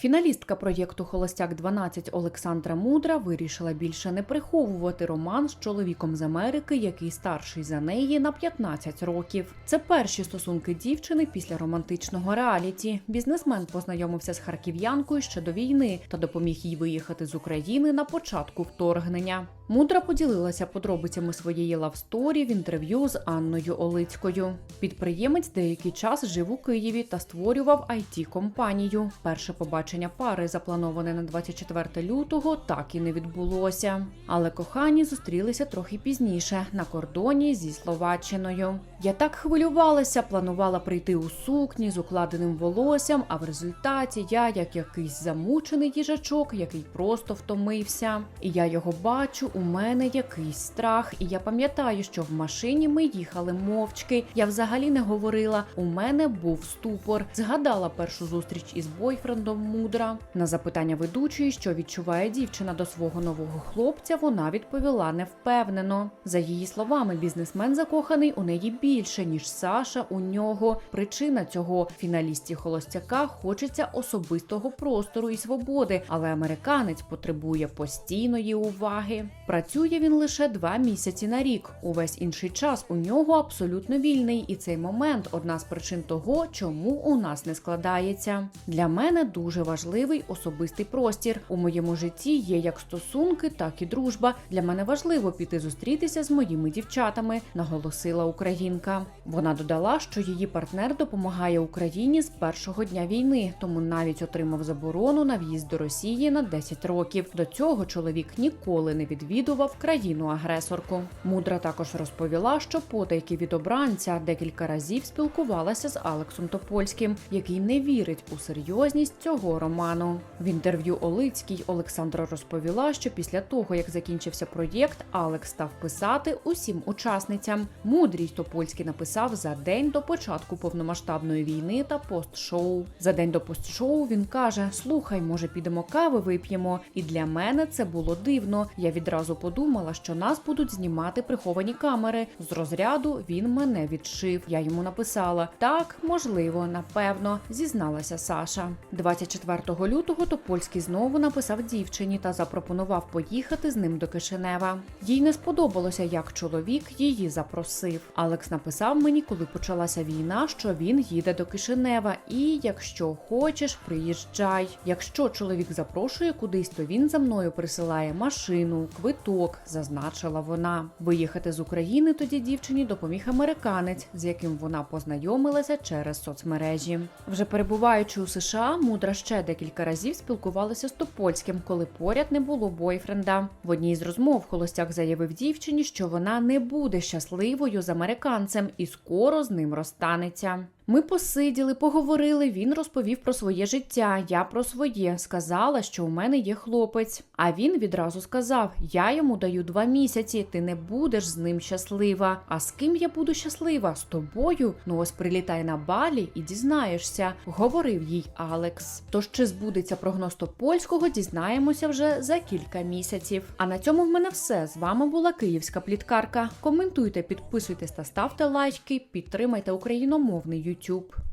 Фіналістка проєкту Холостяк 12 Олександра Мудра вирішила більше не приховувати роман з чоловіком з Америки, який старший за неї на 15 років. Це перші стосунки дівчини після романтичного реаліті. Бізнесмен познайомився з харків'янкою ще до війни та допоміг їй виїхати з України на початку вторгнення. Мудра поділилася подробицями своєї лавсторі в інтерв'ю з Анною Олицькою. Підприємець деякий час жив у Києві та створював it компанію Перше побачення пари, заплановане на 24 лютого, так і не відбулося. Але кохані зустрілися трохи пізніше на кордоні зі Словаччиною. Я так хвилювалася, планувала прийти у сукні з укладеним волоссям, а в результаті я, як якийсь замучений їжачок, який просто втомився. І я його бачу. У мене якийсь страх, і я пам'ятаю, що в машині ми їхали мовчки. Я взагалі не говорила. У мене був ступор. Згадала першу зустріч із бойфрендом мудра. На запитання ведучої, що відчуває дівчина до свого нового хлопця, вона відповіла невпевнено. За її словами, бізнесмен закоханий у неї більше ніж Саша у нього. Причина цього фіналісті холостяка хочеться особистого простору і свободи, але американець потребує постійної уваги. Працює він лише два місяці на рік. Увесь інший час у нього абсолютно вільний, і цей момент одна з причин того, чому у нас не складається. Для мене дуже важливий особистий простір. У моєму житті є як стосунки, так і дружба. Для мене важливо піти зустрітися з моїми дівчатами, наголосила українка. Вона додала, що її партнер допомагає Україні з першого дня війни, тому навіть отримав заборону на в'їзд до Росії на 10 років. До цього чоловік ніколи не відвідував країну-агресорку. Мудра також розповіла, що потайки від обранця декілька разів спілкувалася з Алексом Топольським, який не вірить у серйозність цього роману. В інтерв'ю Олицькій Олександра розповіла, що після того, як закінчився проєкт, Алекс став писати усім учасницям. Мудрість Топольський написав за день до початку повномасштабної війни та постшоу. За день до постшоу він каже: Слухай, може, підемо кави вип'ємо. І для мене це було дивно. Я відразу подумала, що нас будуть знімати приховані камери. З розряду він мене відшив. Я йому написала: так, можливо, напевно, зізналася Саша. 24 лютого Топольський знову написав дівчині та запропонував поїхати з ним до Кишинева. Їй не сподобалося, як чоловік її запросив. Алекс написав мені, коли почалася війна, що він їде до Кишинева, і якщо хочеш, приїжджай. Якщо чоловік запрошує кудись, то він за мною присилає машину, квиток, зазначила вона. Виїхати з України тоді дівчині допоміг американець, з яким вона познайомилася через соцмережі. Вже перебуваючи у США, мудра ще декілька разів спілкувалася з Топольським, коли поряд не було бойфренда. В одній з розмов холостяк заявив дівчині, що вона не буде щасливою з американцем і скоро з ним розстанеться. Ми посиділи, поговорили. Він розповів про своє життя. Я про своє сказала, що у мене є хлопець. А він відразу сказав: Я йому даю два місяці. Ти не будеш з ним щаслива. А з ким я буду щаслива? З тобою? Ну ось прилітай на балі і дізнаєшся, говорив їй Алекс. Тож чи збудеться прогноз Топольського, дізнаємося вже за кілька місяців. А на цьому в мене все. З вами була Київська пліткарка. Коментуйте, підписуйтесь та ставте лайки, підтримайте україномовний YouTube.